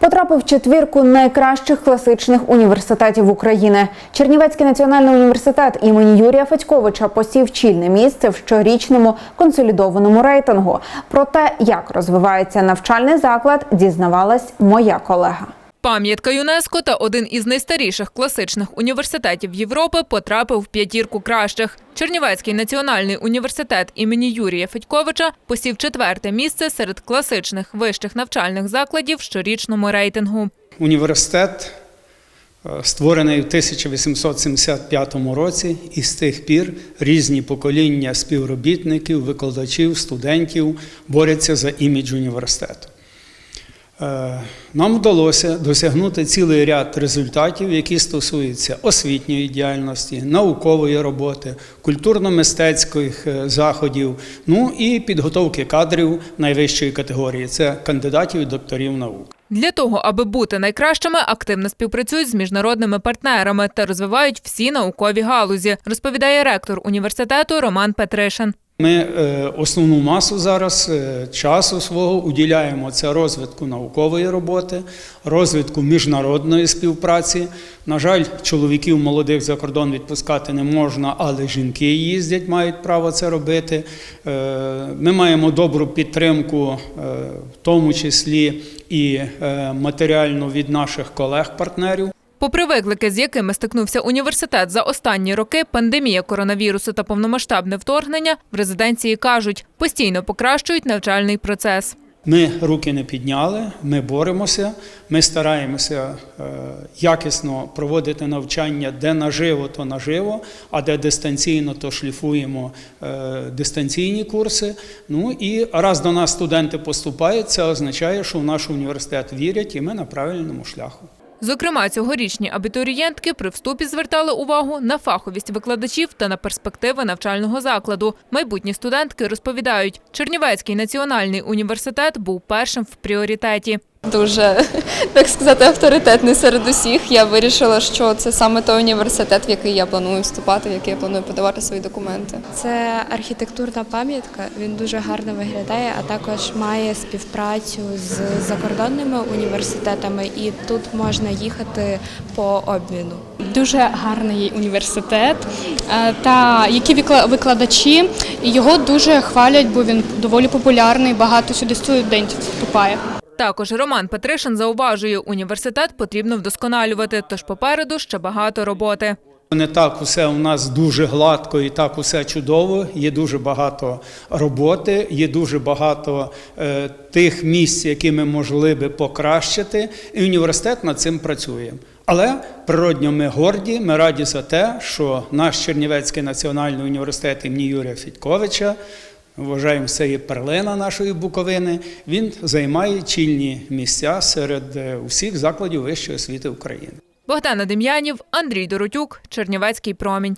Потрапив в четвірку найкращих класичних університетів України. Чернівецький національний університет імені Юрія Федьковича посів чільне місце в щорічному консолідованому рейтингу. Про те, як розвивається навчальний заклад, дізнавалась моя колега. Пам'ятка ЮНЕСКО та один із найстаріших класичних університетів Європи потрапив в п'ятірку кращих. Чернівецький національний університет імені Юрія Федьковича посів четверте місце серед класичних вищих навчальних закладів в щорічному рейтингу. Університет е, створений в 1875 році, і з тих пір різні покоління співробітників, викладачів, студентів борються за імідж університету. Е, Нам вдалося досягнути цілий ряд результатів, які стосуються освітньої діяльності, наукової роботи, культурно-мистецьких е, заходів, ну і підготовки кадрів найвищої категорії це кандидатів і докторів наук. Для того, аби бути найкращими, активно співпрацюють з міжнародними партнерами та розвивають всі наукові галузі, розповідає ректор університету Роман Петришин. Ми е, основну масу зараз е, часу свого уділяємо це розвитку наукової роботи, розвитку міжнародної співпраці. На жаль, чоловіків молодих за кордон відпускати не можна, але жінки їздять, мають право це робити. Е, Ми маємо добру підтримку, в тому числі і матеріальну від наших колег-партнерів. Попри виклики, з якими стикнувся університет за останні роки, пандемія коронавірусу та повномасштабне вторгнення, в резиденції кажуть, постійно покращують навчальний процес. Ми руки не підняли, ми боремося, ми стараємося е, якісно проводити навчання, де наживо, то наживо, а де дистанційно, то шліфуємо е, дистанційні курси. Ну і раз до нас студенти поступають, це означає, що в наш університет вірять, і ми на правильному шляху. Зокрема, цьогорічні абітурієнтки при вступі звертали увагу на фаховість викладачів та на перспективи навчального закладу. Майбутні студентки розповідають, Чернівецький національний університет був першим в пріоритеті. Дуже так сказати авторитетний серед усіх. Я вирішила, що це саме той університет, в який я планую вступати, в який я планую подавати свої документи. Це архітектурна пам'ятка. Він дуже гарно виглядає, а також має співпрацю з закордонними університетами, і тут можна їхати по обміну. Дуже гарний університет, е, та які викладачі його дуже хвалять, бо він доволі популярний. Багато сюди студентів вступає. Також Роман Петришин зауважує, університет потрібно вдосконалювати, тож попереду ще багато роботи. Не так усе у нас дуже гладко і так усе чудово. Є дуже багато роботи, є дуже багато е, тих місць, які ми могли би покращити, і університет над цим працює. Але природньо ми горді, ми раді за те, що наш Чернівецький національний університет імені Юрія Федьковича, вважаємо, це є перлина нашої Буковини. Він займає чільні місця серед е, усіх закладів вищої освіти України. Богдана Дем'янів, Андрій Доротюк, Чернівецький промінь.